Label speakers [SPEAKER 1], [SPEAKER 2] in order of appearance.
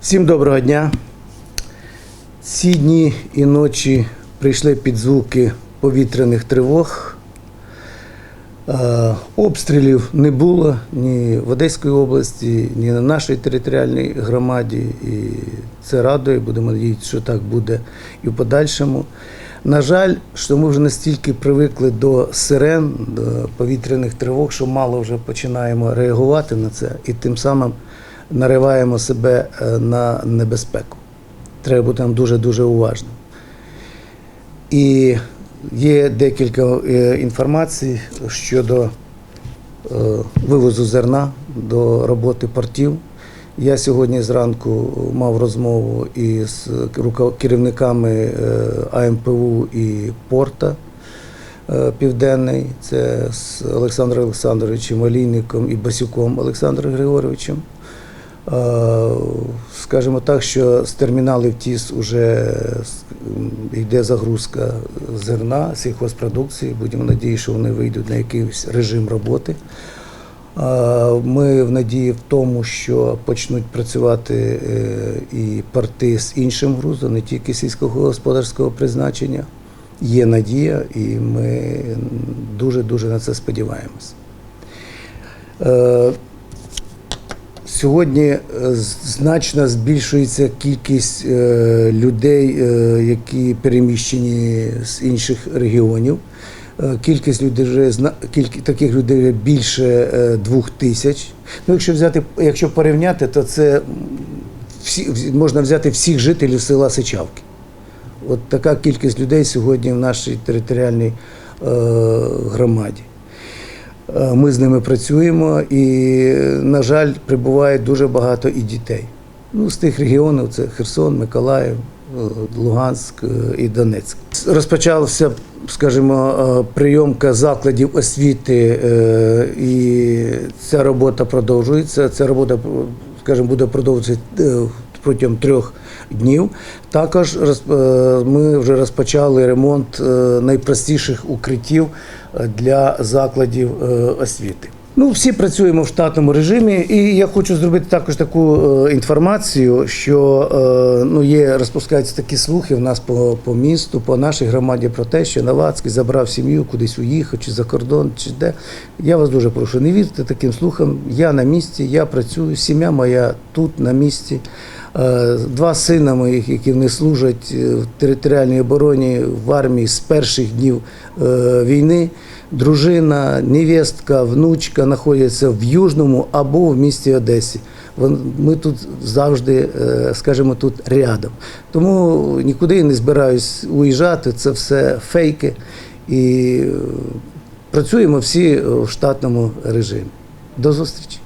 [SPEAKER 1] Всім доброго дня. Ці дні і ночі прийшли під звуки повітряних тривог. Е, Обстрілів не було ні в Одеській області, ні на нашій територіальній громаді. І це радує, будемо надіятися, що так буде і в подальшому. На жаль, що ми вже настільки привикли до сирен, до повітряних тривог, що мало вже починаємо реагувати на це і тим самим нариваємо себе е, на небезпеку. Треба бути нам дуже-дуже уважним. І є декілька е, інформацій щодо е, вивозу зерна до роботи портів. Я сьогодні зранку мав розмову із керівниками АМПУ і порта Південний, це з Олександром Олександровичем Олійником і Басюком Олександром Григоровичем. Е, Скажімо так, що з терміналів ТІС вже йде загрузка зерна, сільхозпродукції. Будемо надіятися, що вони вийдуть на якийсь режим роботи. Е, Ми в надії в тому, що почнуть працювати е, і порти з іншим грузом, не тільки сільськогосподарського призначення. Є надія, і ми дуже-дуже на це сподіваємось. Сьогодні е, значно збільшується кількість е, людей, е, які переміщені з інших регіонів. Кількість людей вже зна- кількі- таких людей вже більше двох тисяч. Ну, якщо взяти, якщо порівняти, то це всі можна взяти всіх жителів села Сичавки. От така кількість людей сьогодні в нашій територіальній громаді. Е, Ми з ними працюємо і, на жаль, прибуває дуже багато і дітей. Ну, з тих регіонів це Херсон, Миколаїв, е, Луганськ е, і Донецьк. Розпочався, скажімо, прийомка закладів освіти, і ця робота продовжується. Ця робота, скажімо, буде продовжуватися протягом трьох днів. Також е, ми вже розпочали ремонт е, найпростіших укриттів е, для закладів освіти. Ну, всі працюємо в штатному режимі, і я хочу зробити також таку е, інформацію, що е, ну, є, розпускаються такі слухи в нас по, по місту, по нашій громаді про те, що Навацький забрав сім'ю кудись уїхав, чи за кордон, чи де. Я вас дуже прошу, не вірте таким слухам. Я на місці, я працюю, сім'я моя тут на місці. Е, Два сина моїх, які вони служать е, в територіальній обороні в армії з перших днів е, війни. Дружина, невістка, внучка знаходяться в Южному або в місті Одесі. Ми тут завжди, скажімо, тут рядом. Тому нікуди не збираюсь уїжджати. Це все фейки. І працюємо всі в штатному режимі. До зустрічі.